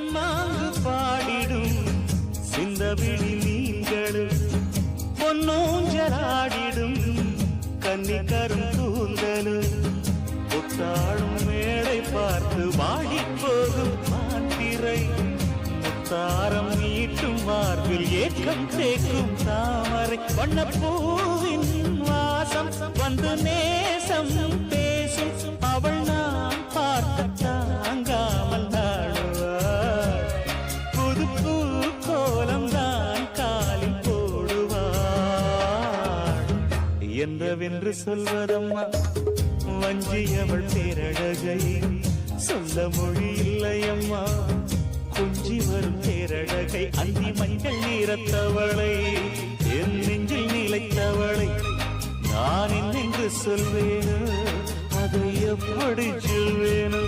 தென்மாங்கு பாடிடும். சிந்தவிழி நீங்களும் பொன்னூஞ்சலாடிடும். கன்னிக்கரும் தூந்தலும் புத்தாளும் மேடை பார்த்து வாடிப் போகும் மாத்திரை. முத்தாரம் நீட்டும் மார்பில் ஏக்கம் தேக்கும் தாமரை. வண்ணப்பூவின் வாசம் வந்து என்றவென்று சொல்வதம்மா வஞ்சியவள் பேரழகை சொல்ல மொழி இல்லையம்மா. கொஞ்சி வரும் பேரழகை அந்தி மஞ்சள் நீரத்தவளை என் நெஞ்சில் நிலைத்தவளை நான் என்னென்று சொல்வேனோ அதை எப்படி சொல்வேனோ.